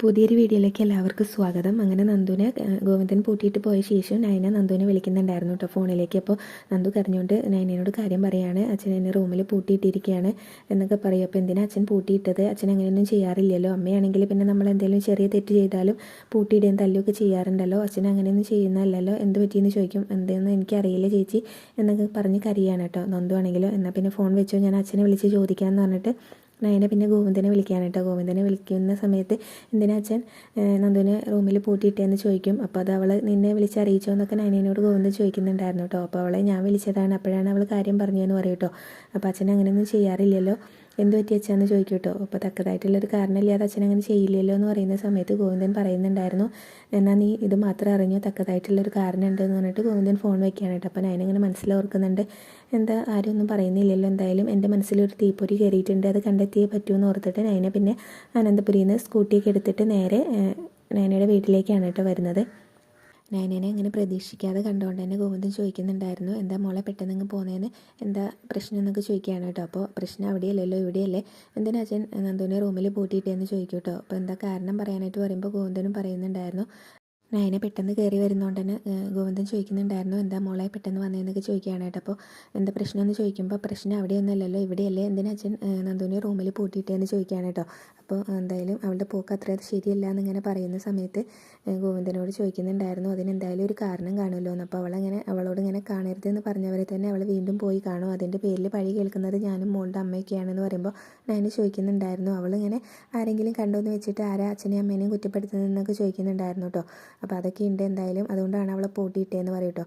പുതിയൊരു വീഡിയോയിലേക്ക് എല്ലാവർക്കും സ്വാഗതം. അങ്ങനെ നന്ദുവിനെ ഗോവിന്ദൻ പൂട്ടിയിട്ട് പോയ ശേഷം നയന നന്ദുവിനെ വിളിക്കുന്നുണ്ടായിരുന്നു കേട്ടോ ഫോണിലേക്ക്. അപ്പോൾ നന്ദു കരഞ്ഞുകൊണ്ട് നയനയോട് കാര്യം പറയാണ് അച്ഛൻ എന്നെ റൂമിൽ പൂട്ടിയിട്ടിരിക്കുകയാണ് എന്നൊക്കെ പറയും. അപ്പോൾ എന്തിനാ അച്ഛൻ പൂട്ടിയിട്ടത്? അച്ഛൻ അങ്ങനെയൊന്നും ചെയ്യാറില്ലല്ലോ. അമ്മയാണെങ്കിൽ പിന്നെ നമ്മൾ എന്തെങ്കിലും ചെറിയ തെറ്റ് ചെയ്താലും പൂട്ടിയിടുകയും തല്ലുമൊക്കെ ചെയ്യാറുണ്ടല്ലോ. അച്ഛൻ അങ്ങനെയൊന്നും ചെയ്യുന്നതല്ലല്ലോ. എന്ത് പറ്റിയെന്ന് ചോദിക്കും. എന്തെന്ന് എനിക്കറിയില്ല ചേച്ചി എന്നൊക്കെ പറഞ്ഞ് കരയാണ് കേട്ടോ നന്ദു ആണെങ്കിലും. എന്നാൽ പിന്നെ ഫോൺ വെച്ചോ? ഞാൻ അച്ഛനെ വിളിച്ച് ചോദിക്കാമെന്ന് പറഞ്ഞിട്ട് നയന പിന്നെ ഗോവിന്ദനെ വിളിക്കാനായിട്ടോ ഗോവിന്ദനെ വിളിക്കുന്ന സമയത്ത് എന്തിനാ അച്ഛൻ നന്ദുവിനെ റൂമിൽ പൂട്ടിയിട്ടേന്ന് ചോദിക്കും. അപ്പോൾ അത് അവൾ നിന്നെ വിളിച്ച് അറിയിച്ചോ എന്നൊക്കെ നയനയോട് ഗോവിന്ദൻ ചോദിക്കുന്നുണ്ടായിരുന്നു കേട്ടോ. അപ്പോൾ അവളെ ഞാൻ വിളിച്ചതാണ്. അപ്പോഴാണ് അവൾ കാര്യം പറഞ്ഞതെന്ന് പറയും കേട്ടോ. അപ്പോൾ അച്ഛൻ അങ്ങനെയൊന്നും ചെയ്യാറില്ലല്ലോ. എന്ത് പറ്റി അച്ഛാന്ന് ചോദിക്കും കേട്ടോ അപ്പോൾ തക്കതായിട്ടുള്ളൊരു കാരണമില്ലാതെ അച്ഛൻ അങ്ങനെ ചെയ്യില്ലല്ലോ എന്ന് പറയുന്ന സമയത്ത് ഗോവിന്ദൻ പറയുന്നുണ്ടായിരുന്നു. എന്നാൽ നീ ഇത് മാത്രം അറിഞ്ഞു? തക്കതായിട്ടുള്ളൊരു കാരണം ഉണ്ടെന്ന് പറഞ്ഞിട്ട് ഗോവിന്ദൻ ഫോൺ വയ്ക്കുകയാണ് കേട്ടോ. അപ്പോൾ ഞാനിങ്ങനെ മനസ്സിലോർക്കുന്നുണ്ട്. എന്താ? ആരും ഒന്നും പറയുന്നില്ലല്ലോ എന്തായാലും. എന്റെ മനസ്സിലൊരു തീപ്പൊരി കയറിയിട്ടുണ്ട്. അത് കണ്ടെത്തിയേ പറ്റുമെന്ന് ഓർത്തിട്ട് നൈന പിന്നെ അനന്തപുരിയിൽ നിന്ന് സ്കൂട്ടിയൊക്കെ എടുത്തിട്ട് നേരെ നൈനയുടെ വീട്ടിലേക്കാണ് കേട്ടോ വരുന്നത്. നയനനെ അങ്ങനെ പ്രതീക്ഷിക്കാതെ കണ്ടുകൊണ്ട് തന്നെ ഗോവിന്ദൻ ചോദിക്കുന്നുണ്ടായിരുന്നു എന്താ മോളെ പെട്ടെന്ന് അങ്ങ് പോകുന്നതിന് എന്താ പ്രശ്നം എന്നൊക്കെ ചോദിക്കുകയാണ് കേട്ടോ. അപ്പോൾ പ്രശ്നം അവിടെയല്ലല്ലോ ഇവിടെയല്ലേ? എന്തിനാ അച്ഛൻ നന്ദുവിനെ റൂമിൽ പൂട്ടിയിട്ടേന്ന് ചോദിക്കും കേട്ടോ. അപ്പോൾ എന്താ കാരണം പറയാനായിട്ട് പറയുമ്പോൾ ഗോവിന്ദനും പറയുന്നുണ്ടായിരുന്നു നയനെ പെട്ടെന്ന് കയറി വരുന്നതുകൊണ്ട് തന്നെ ഗോവിന്ദൻ ചോദിക്കുന്നുണ്ടായിരുന്നു എന്താ മോളെ പെട്ടെന്ന് വന്നതെന്നൊക്കെ ചോദിക്കുകയാണ് കേട്ടോ. അപ്പോൾ എന്താ പ്രശ്നം എന്ന് ചോദിക്കുമ്പോൾ പ്രശ്നം അവിടെയൊന്നുമല്ലല്ലോ ഇവിടെയല്ലേ എന്തിനാ അച്ഛൻ നന്ദുവിനെ റൂമിൽ പൂട്ടിയിട്ടേന്ന് ചോദിക്കുകയാണ് കേട്ടോ. അപ്പോൾ എന്തായാലും അവളുടെ പോക്ക് അത്ര ശരിയല്ല എന്നിങ്ങനെ പറയുന്ന സമയത്ത് ഗോവിന്ദനോട് ചോദിക്കുന്നുണ്ടായിരുന്നു അതിനെന്തായാലും ഒരു കാരണം കാണുമല്ലോ എന്ന് അപ്പോൾ അവളങ്ങനെ അവളോട് ഇങ്ങനെ കാണരുത് എന്ന് പറഞ്ഞവരെ തന്നെ അവൾ വീണ്ടും പോയി കാണും. അതിന്റെ പേരിൽ പഴി കേൾക്കുന്നത് ഞാനും മോളുടെ അമ്മയൊക്കെയാണെന്ന് പറയുമ്പോൾ നയന് ചോദിക്കുന്നുണ്ടായിരുന്നു. അവളിങ്ങനെ ആരെങ്കിലും കണ്ടു എന്ന് വെച്ചിട്ട് ആരാ അച്ഛനെയും അമ്മേനെയും കുറ്റപ്പെടുത്തുന്നതെന്നൊക്കെ ചോദിക്കുന്നുണ്ടായിരുന്നു കേട്ടോ. അപ്പോൾ അതൊക്കെ ഉണ്ട് എന്തായാലും. അതുകൊണ്ടാണ് അവളെ പൂട്ടിയിട്ടേന്ന് പറയും കേട്ടോ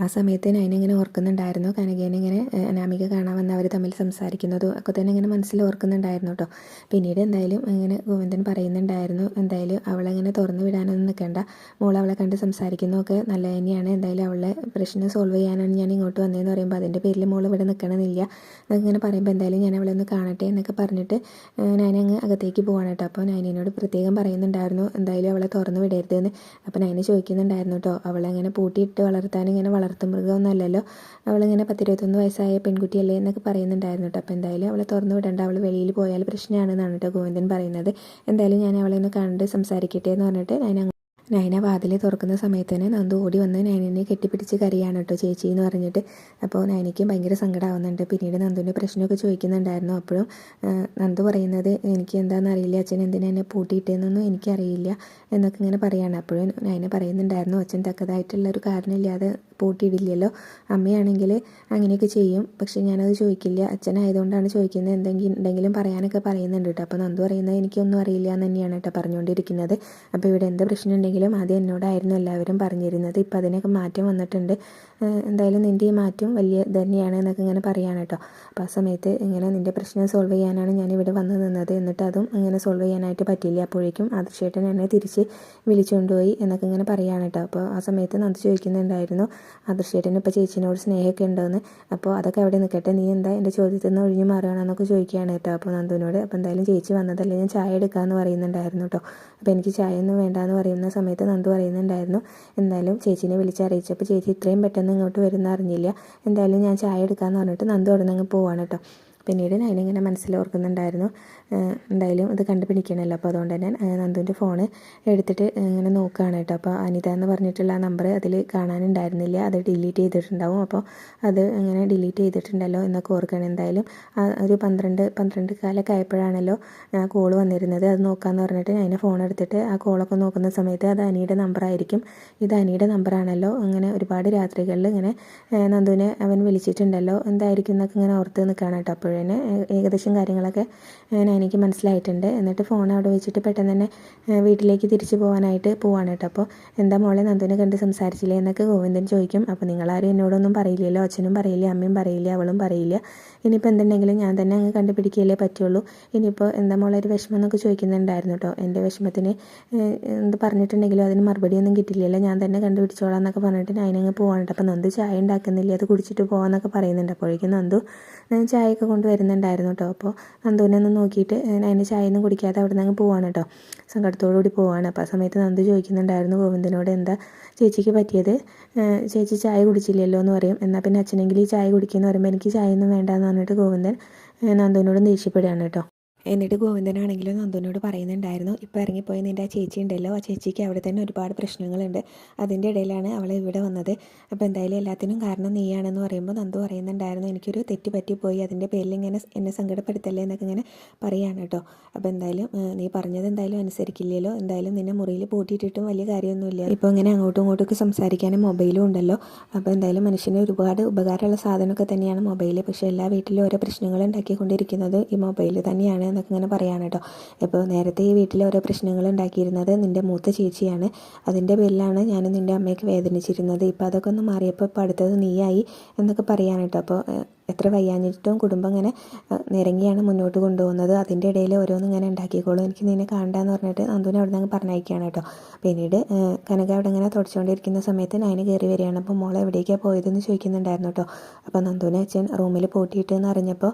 ആ സമയത്ത് ഞാനിങ്ങനെ ഓർക്കുന്നുണ്ടായിരുന്നു. കനകേനെ ഇങ്ങനെ ഏഹ്, അനാമിക കാണാൻ വന്ന് അവർ തമ്മിൽ സംസാരിക്കുന്നതും ഒക്കെ തന്നെ ഇങ്ങനെ മനസ്സിൽ ഓർക്കുന്നുണ്ടായിരുന്നു കേട്ടോ പിന്നീട് എന്തായാലും ഇങ്ങനെ ഗോവിന്ദൻ പറയുന്നുണ്ടായിരുന്നു എന്തായാലും അവളെങ്ങനെ തുറന്നു വിടാനൊന്നും നിൽക്കേണ്ട മോൾ അവളെ കണ്ട് സംസാരിക്കുന്നതൊക്കെ നല്ല തന്നെയാണ്. എന്തായാലും അവളെ പ്രശ്നം സോൾവ് ചെയ്യാനാണ് ഞാൻ ഇങ്ങോട്ട് വന്നതെന്ന് പറയുമ്പോൾ അതിന്റെ പേരിൽ മോൾ ഇവിടെ നിൽക്കണമെന്നില്ല എന്നൊക്കെ പറയുമ്പോൾ എന്തായാലും ഞാൻ അവളെ ഒന്ന് കാണട്ടെ എന്നൊക്കെ പറഞ്ഞിട്ട് ഞാനങ്ങ് അകത്തേക്ക് പോവാണ് കേട്ടോ അപ്പോൾ നൈനിനോട് പ്രത്യേകം പറയുന്നുണ്ടായിരുന്നു എന്തായാലും അവളെ തുറന്നു വിടരുതെന്ന്. അപ്പോൾ നൈന ചോദിക്കുന്നുണ്ടായിരുന്നു കേട്ടോ അവളെങ്ങനെ പൂട്ടിയിട്ട് വളർത്താൻ ഇങ്ങനെ വളർത്തു. മൃഗമൊന്നുമല്ലല്ലോ. അവളിങ്ങനെ പത്തിരുപത്തൊന്ന് വയസ്സായ പെൺകുട്ടിയല്ലേ എന്നൊക്കെ പറയുന്നുണ്ടായിരുന്നു കേട്ടോ. അപ്പോൾ എന്തായാലും അവളെ തുറന്നു വിടണ്ട. അവൾ വെളിയിൽ പോയാൽ പ്രശ്നമാണെന്നാണ് കേട്ടോ ഗോവിന്ദൻ പറയുന്നത്. എന്തായാലും ഞാൻ അവളെ ഒന്ന് കണ്ട് സംസാരിക്കട്ടെ എന്ന് പറഞ്ഞിട്ട് ഞാൻ നയന വാതിൽ തുറക്കുന്ന സമയത്ത് തന്നെ നന്ദു ഓടി വന്ന് നയനെ കെട്ടിപ്പിടിച്ച് കരയാണ് കേട്ടോ ചേച്ചി എന്ന് പറഞ്ഞിട്ട്. അപ്പോൾ നയനയ്ക്കും ഭയങ്കര സങ്കടമാവുന്നുണ്ട് പിന്നീട് നന്ദുവിന്റെ പ്രശ്നമൊക്കെ ചോദിക്കുന്നുണ്ടായിരുന്നു. അപ്പോഴും നന്ദു പറയുന്നത് എനിക്ക് എന്താണെന്ന് അറിയില്ല. അച്ഛൻ എന്തിനാ എന്നെ പൂട്ടിയിട്ടെന്നൊന്നും എനിക്കറിയില്ല എന്നൊക്കെ ഇങ്ങനെ പറയാണ്. അപ്പോഴും നയന പറയുന്നുണ്ടായിരുന്നു അച്ഛൻ തക്കതായിട്ടുള്ള ഒരു കാരണമില്ലാതെ പൂട്ടിയിടില്ലല്ലോ അമ്മയാണെങ്കിൽ അങ്ങനെയൊക്കെ ചെയ്യും. പക്ഷെ ഞാനത് ചോദിക്കില്ല. അച്ഛനായതുകൊണ്ടാണ് ചോദിക്കുന്നത്. എന്തെങ്കിലും എന്തെങ്കിലും പറയാനൊക്കെ പറയുന്നുണ്ട് കേട്ടോ. അപ്പോൾ നന്ദു പറയുന്നത് എനിക്കൊന്നും അറിയില്ല എന്ന് തന്നെയാണ് കേട്ടോ പറഞ്ഞുകൊണ്ടിരിക്കുന്നത്. അപ്പോൾ ഇവിടെ എന്ത് പ്രശ്നം ഉണ്ടെങ്കിലും ആദ്യം എന്നോടായിരുന്നു എല്ലാവരും പറഞ്ഞിരുന്നത്. ഇപ്പോൾ അതിനൊക്കെ മാറ്റം വന്നിട്ടുണ്ട്. എന്തായാലും നിന്റെ ഈ മാറ്റം വലിയ തന്നെയാണ് എന്നൊക്കെ ഇങ്ങനെ പറയാണ് കേട്ടോ. അപ്പോൾ ആ സമയത്ത് ഇങ്ങനെ നിന്റെ പ്രശ്നം സോൾവ് ചെയ്യാനാണ് ഞാൻ ഇവിടെ വന്ന് നിന്നത്. എന്നിട്ട് അതും ഇങ്ങനെ സോൾവ് ചെയ്യാനായിട്ട് പറ്റില്ല അപ്പോഴേക്കും ആദർശേട്ടൻ എന്നെ തിരിച്ച് വിളിച്ചുകൊണ്ടുപോയി എന്നൊക്കെ ഇങ്ങനെ പറയാണ് കേട്ടോ. അപ്പോൾ ആ സമയത്ത് നന്ദി ചോദിക്കുന്നുണ്ടായിരുന്നു. ആദർശേട്ടന് ഇപ്പോൾ ചേച്ചീനോട് സ്നേഹമൊക്കെ ഉണ്ടോയെന്ന് അപ്പോൾ അതൊക്കെ അവിടെ നിൽക്കട്ടെ. നീ എന്താ എന്റെ ചോദ്യത്തിൽ നിന്ന് ഒഴിഞ്ഞു മാറുകയാണെന്നൊക്കെ ചോദിക്കുകയാണ് കേട്ടോ. അപ്പോൾ നന്ദുവിനോട് അപ്പോൾ എന്തായാലും ചേച്ചി വന്നതല്ലേ? ഞാൻ ചായ എടുക്കാമെന്ന് പറയുന്നുണ്ടായിരുന്നു കേട്ടോ. അപ്പോൾ എനിക്ക് ചായ ഒന്നും വേണ്ടാന്ന് പറയുന്ന സമയത്ത് നന്ദു പറയുന്നുണ്ടായിരുന്നു എന്തായാലും ചേച്ചീനെ വിളിച്ചറിയിച്ചപ്പോൾ ചേച്ചി ഇത്രയും പെട്ടെന്ന് ഇങ്ങോട്ട് വരുന്ന അറിഞ്ഞില്ല. എന്തായാലും ഞാൻ ചായ എടുക്കാമെന്ന് പറഞ്ഞിട്ട് നന്ദു അവിടെ നിന്ന് അങ്ങ് പോവാണ് കേട്ടോ. പിന്നീട് ഞാനിങ്ങനെ മനസ്സിൽ ഓർക്കുന്നുണ്ടായിരുന്നു. എന്തായാലും ഇത് കണ്ടുപിടിക്കണമല്ലോ. അപ്പോൾ അതുകൊണ്ട് തന്നെ നന്ദുവിന്റെ ഫോണ് എടുത്തിട്ട് ഇങ്ങനെ നോക്കുകയാണ് കേട്ടോ. അപ്പോൾ അനിത എന്ന് പറഞ്ഞിട്ടുള്ള നമ്പർ അതിൽ കാണാനുണ്ടായിരുന്നില്ല. അത് ഡിലീറ്റ് ചെയ്തിട്ടുണ്ടാവും. അപ്പോൾ അത് ഇങ്ങനെ ഡിലീറ്റ് ചെയ്തിട്ടുണ്ടല്ലോ എന്നൊക്കെ ഓർക്കുകയാണ്. എന്തായാലും ഒരു പന്ത്രണ്ട് പന്ത്രണ്ട് കാലൊക്കെ ആയപ്പോഴാണല്ലോ ആ കോൾ വന്നിരുന്നത്. അത് നോക്കാമെന്ന് പറഞ്ഞിട്ട് ഞാൻ ഫോൺ എടുത്തിട്ട് ആ കോളൊക്കെ നോക്കുന്ന സമയത്ത് അത് അനിയുടെ നമ്പറായിരിക്കും. ഇത് അനിയുടെ നമ്പറാണല്ലോ. അങ്ങനെ ഒരുപാട് രാത്രികളിൽ ഇങ്ങനെ നന്ദുവിനെ അവൻ വിളിച്ചിട്ടുണ്ടല്ലോ. എന്തായിരിക്കും എന്നൊക്കെ ഇങ്ങനെ ഓർത്ത് നിൽക്കുകയാണ് കേട്ടോ അപ്പോഴേ ഏകദേശം കാര്യങ്ങളൊക്കെ എനിക്ക് മനസ്സിലായിട്ടുണ്ട്. എന്നിട്ട് ഫോൺ അവിടെ വെച്ചിട്ട് പെട്ടെന്ന് തന്നെ വീട്ടിലേക്ക് തിരിച്ചു പോകാനായിട്ട് പോവാണ് കേട്ടോ. അപ്പോൾ എന്താ മോളെ നന്ദുവിനെ കണ്ട് സംസാരിച്ചില്ലേ എന്നൊക്കെ ഗോവിന്ദൻ ചോദിക്കും. അപ്പോൾ നിങ്ങളാരും എന്നോടൊന്നും പറയില്ലല്ലോ. അച്ഛനും പറയില്ല അമ്മയും പറയില്ല അവളും പറയില്ല. ഇനിയിപ്പോൾ എന്തുണ്ടെങ്കിലും ഞാൻ തന്നെ അങ്ങ് കണ്ടുപിടിക്കുകയല്ലേ പറ്റുള്ളൂ. ഇനിയിപ്പോൾ എന്താ മോളെ ഒരു വിഷമം എന്നൊക്കെ ചോദിക്കുന്നുണ്ടായിരുന്നു കേട്ടോ. എന്റെ വിഷമത്തിന് എന്ത് പറഞ്ഞിട്ടുണ്ടെങ്കിലും അതിന് മറുപടിയൊന്നും കിട്ടില്ലല്ലോ. ഞാൻ തന്നെ കണ്ടുപിടിച്ചോളാം എന്നൊക്കെ പറഞ്ഞിട്ട് ഞാനങ്ങ് കേട്ടോ. അപ്പോൾ നന്ദു ചായ ഉണ്ടാക്കുന്നില്ലേ? അത് കുടിച്ചിട്ട് പോകാമെന്നൊക്കെ പറയുന്നുണ്ട്. അപ്പോഴേക്കും നന്ദു ഏഹ് ചായയൊക്കെ കൊണ്ടുവരുന്നുണ്ടായിരുന്നു കേട്ടോ അപ്പോൾ നന്ദുവിനെ ഒന്ന് നോക്കിയിട്ട് ഞാൻ അതിന് ചായ ഒന്നും കുടിക്കാതെ അവിടെ നിന്ന് അങ്ങ് പോവാണ് കേട്ടോ സങ്കടത്തോടു കൂടി പോവാണ്. അപ്പോൾ ആ സമയത്ത് നന്ദു ചോദിക്കുന്നുണ്ടായിരുന്നു ഗോവിന്ദനോട് എന്താ ചേച്ചിക്ക് പറ്റിയത്? ചേച്ചി ചായ കുടിച്ചില്ലല്ലോ എന്ന് പറയും. എന്നാൽ പിന്നെ അച്ഛനെങ്കിൽ ഈ ചായ കുടിക്കുമെന്ന് പറയുമ്പോൾ എനിക്ക് ചായ വേണ്ട എന്ന് പറഞ്ഞിട്ട് ഗോവിന്ദൻ നന്ദുവിനോട് ദേഷ്യപ്പെടുകയാണ് കേട്ടോ എന്നിട്ട് ഗോവിന്ദനാണെങ്കിലും നന്ദുവിനോട് പറയുന്നുണ്ടായിരുന്നു ഇപ്പോൾ ഇറങ്ങിപ്പോയി നിന്റെ ആ ചേച്ചി ഉണ്ടല്ലോ ആ ചേച്ചിക്ക് അവിടെ തന്നെ ഒരുപാട് പ്രശ്നങ്ങളുണ്ട്. അതിന്റെ ഇടയിലാണ് അവൾ ഇവിടെ വന്നത്. അപ്പോൾ എന്തായാലും എല്ലാത്തിനും കാരണം നീയാണെന്ന് പറയുമ്പോൾ നന്ദു പറയുന്നുണ്ടായിരുന്നു എനിക്കൊരു തെറ്റ് പറ്റിപ്പോയി അതിന്റെ പേരിൽ ഇങ്ങനെ എന്നെ സങ്കടപ്പെടുത്തല്ലേ എന്നൊക്കെ ഇങ്ങനെ പറയാണ് കേട്ടോ. അപ്പോൾ എന്തായാലും നീ പറഞ്ഞത് എന്തായാലും അനുസരിക്കില്ലല്ലോ. എന്തായാലും നിന്നെ മുറിയിൽ പൂട്ടിയിട്ടിട്ടും വലിയ കാര്യമൊന്നുമില്ല. ഇപ്പോൾ ഇങ്ങനെ അങ്ങോട്ടും ഇങ്ങോട്ടും ഒക്കെ സംസാരിക്കാനും മൊബൈലും ഉണ്ടല്ലോ. അപ്പോൾ എന്തായാലും മനുഷ്യന് ഒരുപാട് ഉപകാരമുള്ള സാധനമൊക്കെ തന്നെയാണ് മൊബൈൽ പക്ഷേ എല്ലാ വീട്ടിലും ഓരോ പ്രശ്നങ്ങൾ ഉണ്ടാക്കിക്കൊണ്ടിരിക്കുന്നത് ഈ മൊബൈൽ തന്നെയാണ്. എന്നൊക്കെ ഇങ്ങനെ പറയാണ് കേട്ടോ ഇപ്പോൾ നേരത്തെ ഈ വീട്ടിൽ ഓരോ പ്രശ്നങ്ങൾ ഉണ്ടാക്കിയിരുന്നത് നിന്റെ മൂത്ത ചേച്ചിയാണ്. അതിന്റെ പേരിലാണ് ഞാൻ നിന്റെ അമ്മയൊക്കെ വേദനിച്ചിരുന്നത്. ഇപ്പോൾ അതൊക്കെ ഒന്ന് മാറിയപ്പോൾ ഇപ്പോൾ അടുത്തത് നീയായി എന്നൊക്കെ പറയാണ് കേട്ടോ അപ്പോൾ എത്ര വയ്യാഞ്ഞിട്ടും കുടുംബം ഇങ്ങനെ നിരങ്ങിയാണ് മുന്നോട്ട് കൊണ്ടുപോകുന്നത്. അതിന്റെ ഇടയിൽ ഓരോന്നും ഇങ്ങനെ ഉണ്ടാക്കിക്കോളും. എനിക്ക് നിന്നെ കാണണ്ടെന്ന് പറഞ്ഞിട്ട് നന്ദുവിനെ അവിടെ നിന്ന് പറഞ്ഞയക്കുകയാണ് കേട്ടോ. പിന്നീട് കനക അവിടെ ഇങ്ങനെ തുടച്ചുകൊണ്ടിരിക്കുന്ന സമയത്ത് നയന് കയറി വരികയാണ്. അപ്പോൾ മോളെ എവിടേക്കാണ് പോയതെന്ന് ചോദിക്കുന്നുണ്ടായിരുന്നു കേട്ടോ. അപ്പോൾ നന്ദുവിനെ അച്ഛൻ റൂമിൽ പൂട്ടിയിട്ട് എന്ന് അറിഞ്ഞപ്പോൾ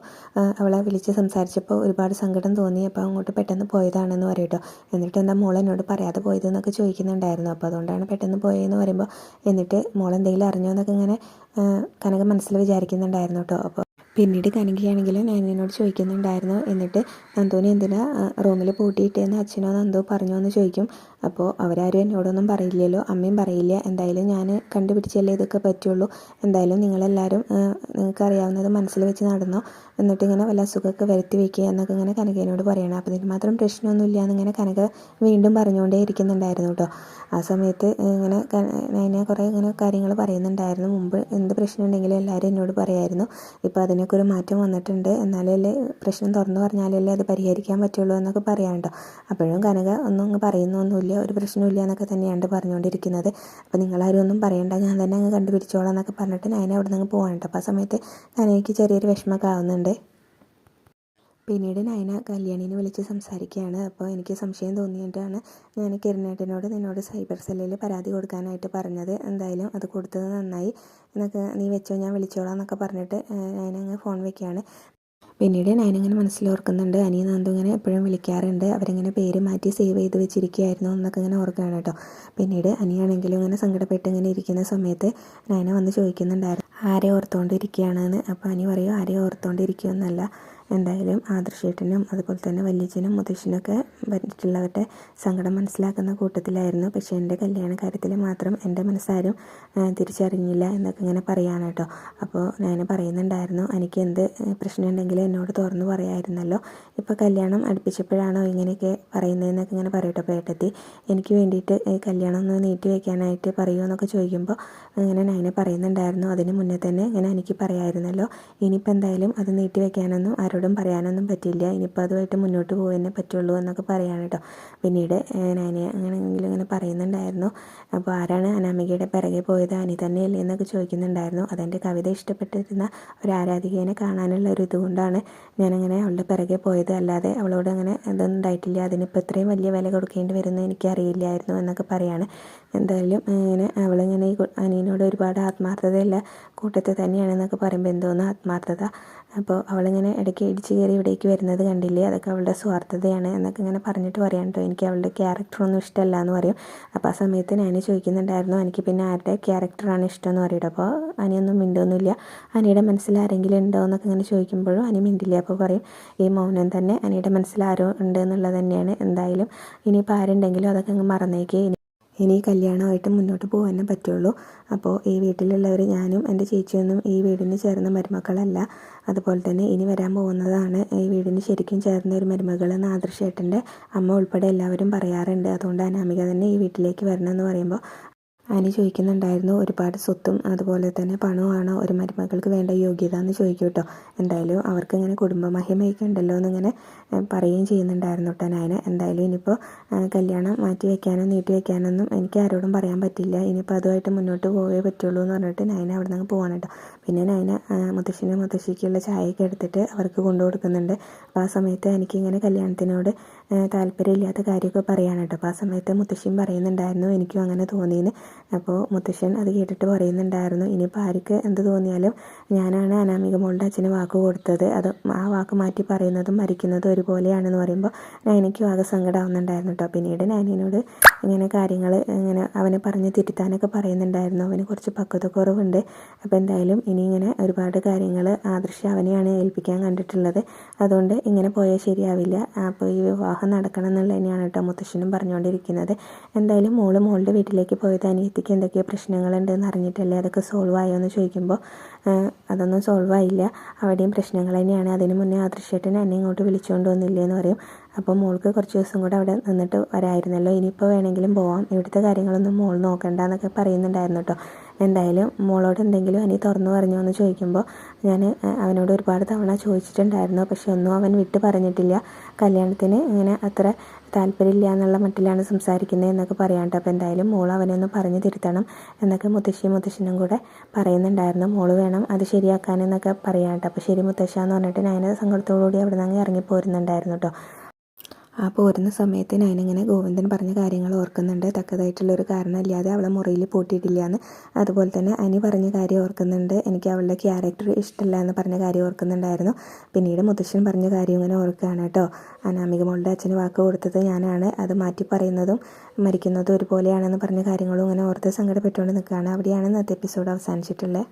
അവളെ വിളിച്ച് സംസാരിച്ചപ്പോൾ ഒരുപാട് സങ്കടം തോന്നി. അപ്പോൾ അങ്ങോട്ട് പെട്ടെന്ന് പോയതാണെന്ന് പറയും കേട്ടോ. എന്നിട്ട് എന്താ മോൾ എന്നോട് പറയാതെ പോയതെന്നൊക്കെ ചോദിക്കുന്നുണ്ടായിരുന്നു. അപ്പോൾ അതുകൊണ്ടാണ് പെട്ടെന്ന് പോയതെന്ന് പറയുമ്പോൾ എന്നിട്ട് മോൾ എന്തെങ്കിലും അറിഞ്ഞോ എന്നൊക്കെ ഇങ്ങനെ കനക മനസ്സിൽ വിചാരിക്കുന്നുണ്ടായിരുന്നു കേട്ടോ. പിന്നീട് കനകയാണെങ്കിൽ എന്നോട് ചോദിക്കുന്നുണ്ടായിരുന്നു. എന്നിട്ട് നന്ദുവിനെ എന്തിനാ റൂമിൽ പൂട്ടിയിട്ടേന്ന് അച്ഛനോ നന്ദു പറഞ്ഞോ എന്ന് ചോദിക്കും. അപ്പോൾ അവരാരും എന്നോടൊന്നും പറയില്ലല്ലോ. അമ്മയും പറയില്ല. എന്തായാലും ഞാൻ കണ്ടുപിടിച്ചല്ലേ ഇതൊക്കെ പറ്റുള്ളൂ. എന്തായാലും നിങ്ങളെല്ലാവരും നിങ്ങൾക്ക് അറിയാവുന്നത് മനസ്സിൽ വെച്ച് നടന്നോ. എന്നിട്ട് ഇങ്ങനെ വല്ല അസുഖമൊക്കെ വരുത്തി വെക്കുക എന്നൊക്കെ ഇങ്ങനെ കനകേനോട് പറയണം. അപ്പോൾ ഇതിന് മാത്രം പ്രശ്നമൊന്നുമില്ല എന്നിങ്ങനെ കനക വീണ്ടും പറഞ്ഞുകൊണ്ടേ ഇരിക്കുന്നുണ്ടായിരുന്നു കേട്ടോ. ആ സമയത്ത് ഇങ്ങനെ അതിനെ കുറേ ഇങ്ങനെ കാര്യങ്ങൾ പറയുന്നുണ്ടായിരുന്നു. മുമ്പ് എന്ത് പ്രശ്നമുണ്ടെങ്കിലും എല്ലാവരും എന്നോട് പറയായിരുന്നു. ഇപ്പോൾ അതിനൊക്കെ ഒരു മാറ്റം വന്നിട്ടുണ്ട്. എന്നാലല്ലേ പ്രശ്നം തുറന്നു പറഞ്ഞാലല്ലേ അത് പരിഹരിക്കാൻ പറ്റുള്ളൂ എന്നൊക്കെ പറയാനുണ്ടോ? അപ്പോഴും കനക ഒന്നും അങ്ങ് പറയുന്നൊന്നുമില്ല. ഒരു പ്രശ്നമില്ല എന്നൊക്കെ തന്നെയാണ് പറഞ്ഞുകൊണ്ടിരിക്കുന്നത്. അപ്പോൾ നിങ്ങളാരും ഒന്നും പറയണ്ട. ഞാൻ തന്നെ അങ്ങ് കണ്ടുപിടിച്ചോളാം എന്നൊക്കെ പറഞ്ഞിട്ട് ഞാൻ അവിടെ നിന്ന് പോകാനുണ്ട് അപ്പോൾ ആ സമയത്ത് കനകയ്ക്ക് ചെറിയൊരു വിഷമമൊക്കെ ആവുന്നുണ്ട്. പിന്നീട് നയന കല്യാണിനെ വിളിച്ച് സംസാരിക്കുകയാണ്. അപ്പോൾ എനിക്ക് സംശയം തോന്നിയിട്ടാണ് ഞാൻ കിരണേട്ടനോട് നിന്നോട് സൈബർ സെല്ലിൽ പരാതി കൊടുക്കാനായിട്ട് പറഞ്ഞത്. എന്തായാലും അത് കൊടുത്തത് നന്നായി. എന്നൊക്കെ നീ വെച്ചോ ഞാൻ വിളിച്ചോളാം എന്നൊക്കെ പറഞ്ഞിട്ട് നയന അങ്ങ് ഫോൺ വെക്കുകയാണ്. പിന്നീട് ഞാനിങ്ങനെ മനസ്സിലോർക്കുന്നുണ്ട്. അനിയ നന്ദു ഇങ്ങനെ എപ്പോഴും വിളിക്കാറുണ്ട്. അവരിങ്ങനെ പേര് മാറ്റി സേവ് ചെയ്ത് വെച്ചിരിക്കുകയായിരുന്നു എന്നൊക്കെ ഇങ്ങനെ ഓർക്കുകയാണ് കേട്ടോ. പിന്നീട് അനിയാണെങ്കിലും ഇങ്ങനെ സങ്കടപ്പെട്ട് ഇങ്ങനെ ഇരിക്കുന്ന സമയത്ത് നയന വന്ന് ചോദിക്കുന്നുണ്ടായിരുന്നു ആരെ ഓർത്തുകൊണ്ടിരിക്കുകയാണെന്ന് അപ്പോൾ അനി പറയും ആരെ ഓർത്തുകൊണ്ടിരിക്കുമെന്നല്ല എന്തായാലും ആദർശേട്ടനും അതുപോലെ തന്നെ വല്യച്ഛനും മുത്തശ്ശനൊക്കെ മറ്റുള്ളവരുടെ സങ്കടം മനസ്സിലാക്കുന്ന കൂട്ടത്തിലായിരുന്നു. പക്ഷേ എന്റെ കല്യാണ കാര്യത്തിൽ മാത്രം എന്റെ മനസ്സാരും തിരിച്ചറിഞ്ഞില്ല എന്നൊക്കെ ഇങ്ങനെ പറയാണ് കേട്ടോ. അപ്പോൾ ഞാൻ പറയുന്നുണ്ടായിരുന്നു എനിക്ക് എന്ത് പ്രശ്നം ഉണ്ടെങ്കിലും എന്നോട് തുറന്നു പറയായിരുന്നല്ലോ. ഇപ്പോൾ കല്യാണം അടുപ്പിച്ചപ്പോഴാണോ ഇങ്ങനെയൊക്കെ പറയുന്നതെന്നൊക്കെ ഇങ്ങനെ പറയട്ടോ പേട്ടത്തി. എനിക്ക് വേണ്ടിയിട്ട് കല്യാണം ഒന്ന് നീട്ടി വയ്ക്കാനായിട്ട് പറയുമോ എന്നൊക്കെ ചോദിക്കുമ്പോൾ ഇങ്ങനെ നയനെ പറയുന്നുണ്ടായിരുന്നു. അതിന് മുന്നേ തന്നെ ഇങ്ങനെ എനിക്ക് പറയായിരുന്നല്ലോ. ഇനിയിപ്പോൾ എന്തായാലും അത് നീട്ടി വയ്ക്കാനൊന്നും ആരോടും പറയാനൊന്നും പറ്റില്ല. ഇനിയിപ്പോൾ അതുമായിട്ട് മുന്നോട്ട് പോകാനേ പറ്റുള്ളൂ എന്നൊക്കെ പറയാണ് കേട്ടോ പിന്നീട് നയനെ അങ്ങനെയെങ്കിലും ഇങ്ങനെ പറയുന്നുണ്ടായിരുന്നു. അപ്പോൾ ആരാണ് അനാമികയുടെ പിറകെ പോയത്? അനി തന്നെയല്ലേ എന്നൊക്കെ ചോദിക്കുന്നുണ്ടായിരുന്നു. അതെന്റെ കവിത ഇഷ്ടപ്പെട്ടിരുന്ന ഒരു ആരാധികേനെ കാണാനുള്ള ഒരു ഇതുകൊണ്ടാണ് ഞാനങ്ങനെ അവളുടെ പിറകെ പോയത്. അല്ലാതെ അവളോട് അങ്ങനെ ഇതൊന്നും ഉണ്ടായിട്ടില്ല. അതിനിപ്പോൾ ഇത്രയും വലിയ വില കൊടുക്കേണ്ടി വരുന്നത് എനിക്കറിയില്ലായിരുന്നു എന്നൊക്കെ പറയാണ്. എന്തായാലും ഇങ്ങനെ അവളിങ്ങനെ ഈ അനിയനോട് ഒരുപാട് ആത്മാർത്ഥതയുള്ള കൂട്ടത്തിൽ തന്നെയാണെന്നൊക്കെ പറയുമ്പോൾ എന്തോന്ന് ആത്മാർത്ഥത? അപ്പോൾ അവളിങ്ങനെ ഇടയ്ക്ക് ഇടിച്ച് കയറി ഇവിടേക്ക് വരുന്നത് കണ്ടില്ലേ? അതൊക്കെ അവളുടെ സ്വാർത്ഥതയാണ് എന്നൊക്കെ ഇങ്ങനെ പറഞ്ഞിട്ട് പറയാം കേട്ടോ. എനിക്ക് അവളുടെ ക്യാരക്ടറൊന്നും ഇഷ്ടമല്ല എന്ന് പറയും. അപ്പോൾ ആ സമയത്ത് ഞാൻ ചോദിക്കുന്നുണ്ടായിരുന്നു എനിക്ക് പിന്നെ ആരുടെ ക്യാരക്ടറാണ് ഇഷ്ടം എന്ന് പറയും അപ്പോൾ അനിയൊന്നും മിണ്ടൊന്നുമില്ല. അനിയുടെ മനസ്സിൽ ആരെങ്കിലും ഉണ്ടോ എന്നൊക്കെ ഇങ്ങനെ ചോദിക്കുമ്പോഴും അനി മിണ്ടില്ല. അപ്പോൾ പറയും ഈ മൗനം തന്നെ അനിയുടെ മനസ്സിൽ ആരോ ഉണ്ട് എന്നുള്ളത് തന്നെയാണ്. എന്തായാലും ഇനിയിപ്പോൾ ആരുണ്ടെങ്കിലും അതൊക്കെ അങ്ങ് മറന്നേക്ക്. ഇനി കല്യാണമായിട്ട് മുന്നോട്ട് പോകാനേ പറ്റുള്ളൂ. അപ്പോൾ ഈ വീട്ടിലുള്ളവർ ഞാനും എന്റെ ചേച്ചിയൊന്നും ഈ വീടിന് ചേർന്ന മരുമക്കളല്ല. അതുപോലെ തന്നെ ഇനി വരാൻ പോകുന്നതാണ് ഈ വീടിന് ശരിക്കും ചേർന്ന ഒരു മരുമകളെന്ന് ആദർശേട്ടന്റെ അമ്മ ഉൾപ്പെടെ എല്ലാവരും പറയാറുണ്ട്. അതുകൊണ്ട് അനാമിക തന്നെ ഈ വീട്ടിലേക്ക് വരണമെന്ന് പറയുമ്പോൾ ആനി ചോദിക്കുന്നുണ്ടായിരുന്നു ഒരുപാട് സ്വത്തും അതുപോലെ തന്നെ പണവുമാണോ? ഒരു മരുമകൾക്ക് വേണ്ട യോഗ്യത എന്ന് ചോദിക്കും കേട്ടോ എന്തായാലും അവർക്ക് ഇങ്ങനെ കുടുംബമഹിമയൊക്കെ ഉണ്ടല്ലോ എന്നിങ്ങനെ പറയുകയും ചെയ്യുന്നുണ്ടായിരുന്നു കേട്ടോ നയന. എന്തായാലും ഇനിയിപ്പോൾ കല്യാണം മാറ്റി വെക്കാനോ നീട്ടി വെക്കാനൊന്നും എനിക്ക് ആരോടും പറയാൻ പറ്റില്ല. ഇനിയിപ്പോൾ അതുമായിട്ട് മുന്നോട്ട് പോവേ പറ്റുള്ളൂ എന്ന് പറഞ്ഞിട്ട് നയന അവിടെ നിന്ന് പോവാണ് കേട്ടോ പിന്നെ നയന മുത്തശ്ശിനും മുത്തശ്ശിക്കുള്ള ചായയൊക്കെ എടുത്തിട്ട് അവർക്ക് കൊണ്ടു കൊടുക്കുന്നുണ്ട്. അപ്പോൾ ആ സമയത്ത് എനിക്കിങ്ങനെ കല്യാണത്തിനോട് താല്പര്യമില്ലാത്ത കാര്യമൊക്കെ കേട്ടോ അപ്പോൾ ആ സമയത്ത് മുത്തശ്ശിയും പറയുന്നുണ്ടായിരുന്നു എനിക്കും അങ്ങനെ തോന്നിയെന്ന് അപ്പോൾ മുത്തശ്ശൻ അത് കേട്ടിട്ട് പറയുന്നുണ്ടായിരുന്നു. ഇനിയിപ്പോൾ ആർക്ക് എന്ത് തോന്നിയാലും ഞാനാണ് അനാമിക മോളുടെ അച്ഛന് വാക്ക് കൊടുത്തത്. അത് ആ വാക്ക് മാറ്റി പറയുന്നതും മരിക്കുന്നതും ഒരുപോലെയാണെന്ന് പറയുമ്പോൾ നയനയ്ക്കും ആകെ സങ്കടമാവുന്നുണ്ടായിരുന്നു കേട്ടോ. പിന്നീട് നയനോട് ഇങ്ങനെ കാര്യങ്ങൾ ഇങ്ങനെ അവനെ പറഞ്ഞ് തിരുത്താനൊക്കെ പറയുന്നുണ്ടായിരുന്നു. അവന് കുറച്ച് പക്വതക്കുറവുണ്ട് അപ്പോൾ എന്തായാലും ഇനി ഇങ്ങനെ ഒരുപാട് കാര്യങ്ങൾ ആദർശ അവനെയാണ് ഏൽപ്പിക്കാൻ കണ്ടിട്ടുള്ളത്. അതുകൊണ്ട് ഇങ്ങനെ പോയാൽ ശരിയാവില്ല. അപ്പോൾ ഈ വിവാഹം നടക്കണം എന്നുള്ള തന്നെയാണ് കേട്ടോ മുത്തശ്ശനും പറഞ്ഞുകൊണ്ടിരിക്കുന്നത്. എന്തായാലും മോൾ മോളുടെ വീട്ടിലേക്ക് പോയത് അനിയത്തിക്ക് എന്തൊക്കെ പ്രശ്നങ്ങളുണ്ടെന്ന് അറിഞ്ഞിട്ടല്ലേ അതൊക്കെ സോൾവ് ആയോ എന്ന് ചോദിക്കുമ്പോൾ അതൊന്നും സോൾവ് ആയില്ല. അവിടെയും പ്രശ്നങ്ങൾ തന്നെയാണ്. അതിന് മുന്നേ ആ ദൃശ്യത്തിന് എന്നെ ഇങ്ങോട്ട് വിളിച്ചുകൊണ്ട് വന്നില്ലേ എന്ന് പറയും. അപ്പോൾ മോൾക്ക് കുറച്ച് ദിവസം കൂടെ അവിടെ നിന്നിട്ട് വരായിരുന്നല്ലോ. ഇനിയിപ്പോൾ വേണമെങ്കിലും പോവാം. ഇവിടുത്തെ കാര്യങ്ങളൊന്നും മോൾ നോക്കണ്ട എന്നൊക്കെ പറയുന്നുണ്ടായിരുന്നു കേട്ടോ. എന്തായാലും മോളോട് എന്തെങ്കിലും അനി തുറന്നു പറഞ്ഞോ എന്ന് ചോദിക്കുമ്പോൾ ഞാൻ അവനോട് ഒരുപാട് തവണ ചോദിച്ചിട്ടുണ്ടായിരുന്നു. പക്ഷെ ഒന്നും അവൻ വിട്ട് പറഞ്ഞിട്ടില്ല. കല്യാണത്തിന് ഇങ്ങനെ അത്ര താല്പര്യമില്ല എന്നുള്ള മട്ടിലാണ് സംസാരിക്കുന്നത് എന്നൊക്കെ പറയാണ്ട് അപ്പോൾ എന്തായാലും മോൾ അവനൊന്ന് പറഞ്ഞു തിരുത്തണം എന്നൊക്കെ മുത്തശ്ശിയും മുത്തശ്ശനും കൂടെ പറയുന്നുണ്ടായിരുന്നു. മോൾ വേണം അത് ശരിയാക്കാനെന്നൊക്കെ പറയാം കേട്ടോ അപ്പോൾ ശരി മുത്തശ്ശ എന്ന് പറഞ്ഞിട്ട് ഞാൻ സങ്കടത്തോടുകൂടി അവിടെ നിന്ന് ഇറങ്ങി പോരുന്നുണ്ടായിരുന്നു കേട്ടോ ആ പോരുന്ന സമയത്ത് ഞാനിങ്ങനെ ഗോവിന്ദൻ പറഞ്ഞ കാര്യങ്ങൾ ഓർക്കുന്നുണ്ട്. തക്കതായിട്ടുള്ളൊരു കാരണമില്ലാതെ അവളെ മുറിയിൽ പൂട്ടിയിട്ടില്ല എന്ന് അതുപോലെ തന്നെ അനി പറഞ്ഞ കാര്യം ഓർക്കുന്നുണ്ട്. എനിക്ക് അവളുടെ ക്യാരക്ടർ ഇഷ്ടമല്ല എന്ന് പറഞ്ഞ കാര്യം ഓർക്കുന്നുണ്ടായിരുന്നു. പിന്നീട് മുത്തശ്ശൻ പറഞ്ഞ കാര്യം ഇങ്ങനെ ഓർക്കുകയാണ് കേട്ടോ. അനാമിക മോളുടെ അച്ഛന് വാക്ക് കൊടുത്തത് ഞാനാണ്. അത് മാറ്റി പറയുന്നതും മരിക്കുന്നതും ഒരുപോലെയാണെന്ന് പറഞ്ഞ കാര്യങ്ങളും ഇങ്ങനെ ഓർത്ത് സങ്കടപ്പെട്ടുകൊണ്ട് നിൽക്കുകയാണ്. അവിടെയാണ് ഇന്നത്തെ എപ്പിസോഡ് അവസാനിച്ചിട്ടുള്ളത്.